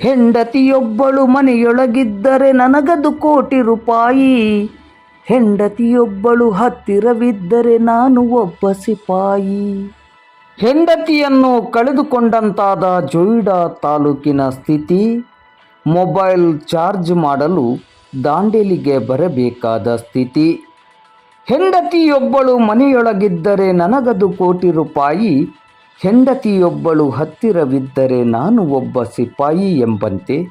ಹೆಂಡತಿಯೊಬ್ಬಳು ಮನೆಯೊಳಗಿದ್ದರೆ ನನಗದು ಕೋಟಿ ರೂಪಾಯಿ. ಹೆಂಡತಿಯೊಬ್ಬಳು ಹತ್ತಿರವಿದ್ದರೆ ನಾನು ಒಬ್ಬ ಸಿಪಾಯಿ. ಹೆಂಡತಿಯನ್ನು ಕಳೆದುಕೊಂಡಂತಾದ ಜೊಯ್ಡಾ ತಾಲೂಕಿನ ಸ್ಥಿತಿ, ಮೊಬೈಲ್ ಚಾರ್ಜ್ ಮಾಡಲು ದಾಂಡೇಲಿಗೆ ಬರಬೇಕಾದ ಸ್ಥಿತಿ. ಹೆಂಡತಿಯೊಬ್ಬಳು ಮನೆಯೊಳಗಿದ್ದರೆ ನನಗದು ಕೋಟಿ ರೂಪಾಯಿ. ಹೆಂಡತಿಯೊಬ್ಬಳು ಹತ್ತಿರವಿದ್ದರೆ ನಾನು ಒಬ್ಬ ಸಿಪಾಯಿ ಎಂಬಂತೆ.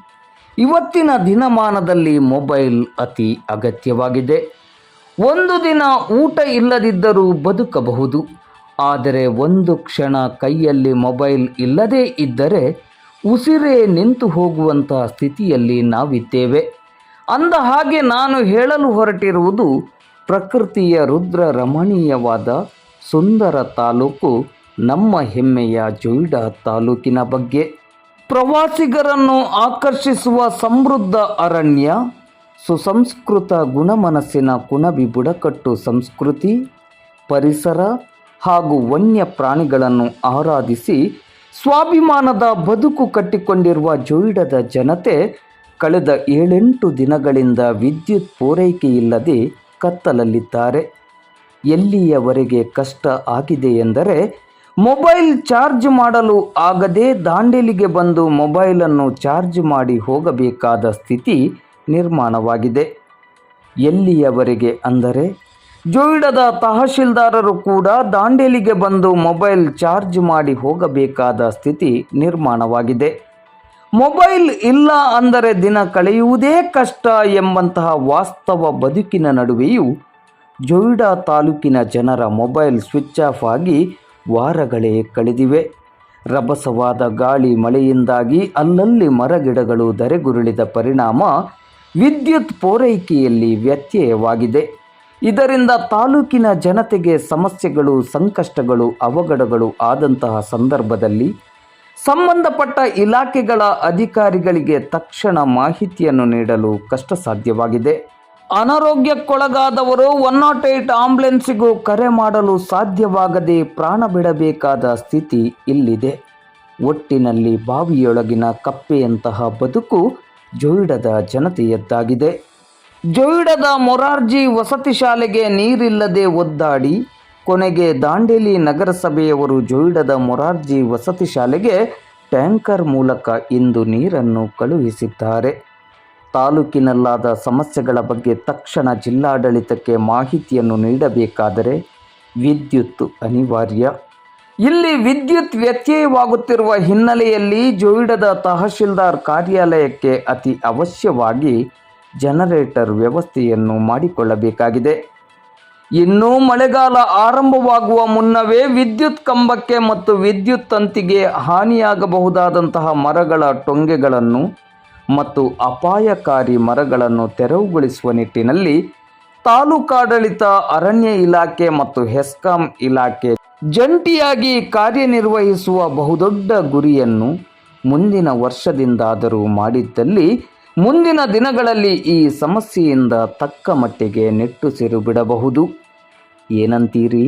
ಇವತ್ತಿನ ದಿನಮಾನದಲ್ಲಿ ಮೊಬೈಲ್ ಅತಿ ಅಗತ್ಯವಾಗಿದೆ. ಒಂದು ದಿನ ಊಟ ಇಲ್ಲದಿದ್ದರೂ ಬದುಕಬಹುದು. ಆದರೆ ಒಂದು ಕ್ಷಣ ಕೈಯಲ್ಲಿ ಮೊಬೈಲ್ ಇಲ್ಲದೇ ಇದ್ದರೆ ಉಸಿರೇ ನಿಂತು ಹೋಗುವಂತಹ ಸ್ಥಿತಿಯಲ್ಲಿ ನಾವಿದ್ದೇವೆ. ಅಂದ ಹಾಗೆ ನಾನು ಹೇಳಲು ಹೊರಟಿರುವುದು ಪ್ರಕೃತಿಯ ರುದ್ರ ರಮಣೀಯವಾದ ಸುಂದರ ತಾಲೂಕು ನಮ್ಮ ಹೆಮ್ಮೆಯ ಜೊಯ್ಡಾ ತಾಲೂಕಿನ ಬಗ್ಗೆ. ಪ್ರವಾಸಿಗರನ್ನು ಆಕರ್ಷಿಸುವ ಸಮೃದ್ಧ ಅರಣ್ಯ, ಸುಸಂಸ್ಕೃತ ಗುಣಮನಸ್ಸಿನ ಕುಣಬಿ ಬುಡಕಟ್ಟು ಸಂಸ್ಕೃತಿ, ಪರಿಸರ ಹಾಗೂ ವನ್ಯ ಪ್ರಾಣಿಗಳನ್ನು ಆರಾಧಿಸಿ ಸ್ವಾಭಿಮಾನದ ಬದುಕು ಕಟ್ಟಿಕೊಂಡಿರುವ ಜೊಯ್ಡದ ಜನತೆ ಕಳೆದ ಏಳೆಂಟು ದಿನಗಳಿಂದ ವಿದ್ಯುತ್ ಪೂರೈಕೆಯಿಲ್ಲದೆ ಕತ್ತಲಲ್ಲಿದ್ದಾರೆ. ಎಲ್ಲಿಯವರೆಗೆ ಕಷ್ಟ ಆಗಿದೆ ಎಂದರೆ ಮೊಬೈಲ್ ಚಾರ್ಜ್ ಮಾಡಲು ಆಗದೆ ದಾಂಡೇಲಿಗೆ ಬಂದು ಮೊಬೈಲನ್ನು ಚಾರ್ಜ್ ಮಾಡಿ ಹೋಗಬೇಕಾದ ಸ್ಥಿತಿ ನಿರ್ಮಾಣವಾಗಿದೆ. ಎಲ್ಲಿಯವರೆಗೆ ಅಂದರೆ ಜೋಯಿಡದ ತಹಶೀಲ್ದಾರರು ಕೂಡ ದಾಂಡೇಲಿಗೆ ಬಂದು ಮೊಬೈಲ್ ಚಾರ್ಜ್ ಮಾಡಿ ಹೋಗಬೇಕಾದ ಸ್ಥಿತಿ ನಿರ್ಮಾಣವಾಗಿದೆ. ಮೊಬೈಲ್ ಇಲ್ಲ ಅಂದರೆ ದಿನ ಕಳೆಯುವುದೇ ಕಷ್ಟ ಎಂಬಂತಹ ವಾಸ್ತವ ಬದುಕಿನ ನಡುವೆಯೂ ಜೋಯಿಡಾ ತಾಲೂಕಿನ ಜನರ ಮೊಬೈಲ್ ಸ್ವಿಚ್ ಆಫ್ ಆಗಿ ವಾರಗಳೇ ಕಳೆದಿವೆ. ರಭಸವಾದ ಗಾಳಿ ಮಳೆಯಿಂದಾಗಿ ಅಲ್ಲಲ್ಲಿ ಮರಗಿಡಗಳು ಧರೆಗುರುಳಿದ ಪರಿಣಾಮ ವಿದ್ಯುತ್ ಪೂರೈಕೆಯಲ್ಲಿ ವ್ಯತ್ಯಯವಾಗಿದೆ. ಇದರಿಂದ ತಾಲೂಕಿನ ಜನತೆಗೆ ಸಮಸ್ಯೆಗಳು, ಸಂಕಷ್ಟಗಳು, ಅವಘಡಗಳು ಆದಂತಹ ಸಂದರ್ಭದಲ್ಲಿ ಸಂಬಂಧಪಟ್ಟ ಇಲಾಖೆಗಳ ಅಧಿಕಾರಿಗಳಿಗೆ ತಕ್ಷಣ ಮಾಹಿತಿಯನ್ನು ನೀಡಲು ಕಷ್ಟ ಸಾಧ್ಯವಾಗಿದೆ ಅನಾರೋಗ್ಯಕ್ಕೊಳಗಾದವರು ಒನ್ ನಾಟ್ ಏಟ್ ಆಂಬ್ಯುಲೆನ್ಸಿಗೂ ಕರೆ ಮಾಡಲು ಸಾಧ್ಯವಾಗದೆ ಪ್ರಾಣ ಬಿಡಬೇಕಾದ ಸ್ಥಿತಿ ಇಲ್ಲಿದೆ. ಒಟ್ಟಿನಲ್ಲಿ ಬಾವಿಯೊಳಗಿನ ಕಪ್ಪೆಯಂತಹ ಬದುಕು ಜೊಯ್ಡದ ಜನತೆಯದ್ದಾಗಿದೆ. ಜೊಯ್ಡದ ಮೊರಾರ್ಜಿ ವಸತಿ ಶಾಲೆಗೆ ನೀರಿಲ್ಲದೆ ಒದ್ದಾಡಿ ಕೊನೆಗೆ ದಾಂಡೇಲಿ ನಗರಸಭೆಯವರು ಜೊಯ್ಡದ ಮೊರಾರ್ಜಿ ವಸತಿ ಶಾಲೆಗೆ ಟ್ಯಾಂಕರ್ ಮೂಲಕ ಇಂದು ನೀರನ್ನು ಕಳುಹಿಸಿದ್ದಾರೆ. ತಾಲೂಕಿನಲ್ಲಾದ ಸಮಸ್ಯೆಗಳ ಬಗ್ಗೆ ತಕ್ಷಣ ಜಿಲ್ಲಾಡಳಿತಕ್ಕೆ ಮಾಹಿತಿಯನ್ನು ನೀಡಬೇಕಾದರೆ ವಿದ್ಯುತ್ ಅನಿವಾರ್ಯ. ಇಲ್ಲಿ ವಿದ್ಯುತ್ ವ್ಯತ್ಯಯವಾಗುತ್ತಿರುವ ಹಿನ್ನೆಲೆಯಲ್ಲಿ ಜೋವಿಡದ ತಹಶೀಲ್ದಾರ್ ಕಾರ್ಯಾಲಯಕ್ಕೆ ಅತಿ ಅವಶ್ಯವಾಗಿ ಜನರೇಟರ್ ವ್ಯವಸ್ಥೆಯನ್ನು ಮಾಡಿಕೊಳ್ಳಬೇಕಾಗಿದೆ. ಇನ್ನು ಮಳೆಗಾಲ ಆರಂಭವಾಗುವ ಮುನ್ನವೇ ವಿದ್ಯುತ್ ಕಂಬಕ್ಕೆ ಮತ್ತು ವಿದ್ಯುತ್ ತಂತಿಗೆ ಹಾನಿಯಾಗಬಹುದಾದಂತಹ ಮರಗಳ ಟೊಂಗೆಗಳನ್ನು ಮತ್ತು ಅಪಾಯಕಾರಿ ಮರಗಳನ್ನು ತೆರವುಗೊಳಿಸುವ ನಿಟ್ಟಿನಲ್ಲಿ ತಾಲೂಕಾಡಳಿತ, ಅರಣ್ಯ ಇಲಾಖೆ ಮತ್ತು ಹೆಸ್ಕಾಂ ಇಲಾಖೆ ಜಂಟಿಯಾಗಿ ಕಾರ್ಯನಿರ್ವಹಿಸುವ ಬಹುದೊಡ್ಡ ಗುರಿಯನ್ನು ಮುಂದಿನ ವರ್ಷದಿಂದಾದರೂ ಮಾಡಿದ್ದಲ್ಲಿ ಮುಂದಿನ ದಿನಗಳಲ್ಲಿ ಈ ಸಮಸ್ಯೆಯಿಂದ ತಕ್ಕ ಮಟ್ಟಿಗೆ ನೆಟ್ಟುಸಿರು ಬಿಡಬಹುದು ಏನಂತೀರಿ?